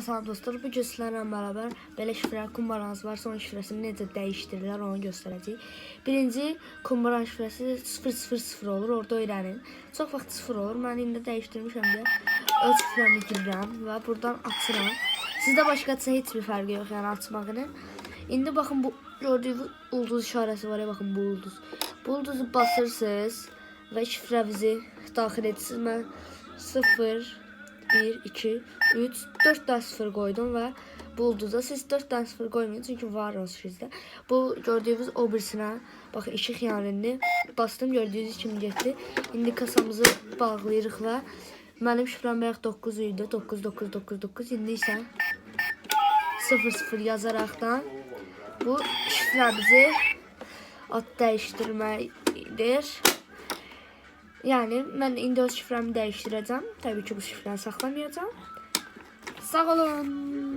Salam dostlar, bu gün sizlərlə bərabər belə şifrələr kumbaranız varsa onun şifrəsini necə dəyişdirirlər onu göstərəcəyik. Birinci kumbaran şifrəsi 000 olur, orada öyrənin. Çox vaxt 0 olur. Mən indi dəyişdirmişəm də öz şifrəmi girirəm və buradan açıram. Sizdə başqasına heç bir fərqi yox, yəni açmağının. İndi baxın bu gördüyünüz ulduz işarəsi var ya, baxın bu ulduz. Bu ulduzu basırsınız və şifrənizi daxil edirsiniz. Mən 0 1, 2, 3, 4 tane sıfır koydum ve bulduza siz 4 tane sıfır koymayın çünkü var o sizde. Bu gördüğünüz o birisine bakın ışık yanında bastım gördüğünüz kimi getdi. İndi kasamızı bağlayırıq və mənim şifrəm bayaq 9 idi. 9999 indi isə 00 yazaraqdan bu şifrəmizi ad dəyişdirməkdir. Yani ben öz şifremi değiştireceğim. Tabii ki bu şifreni saklamayacağım. Sağ olun.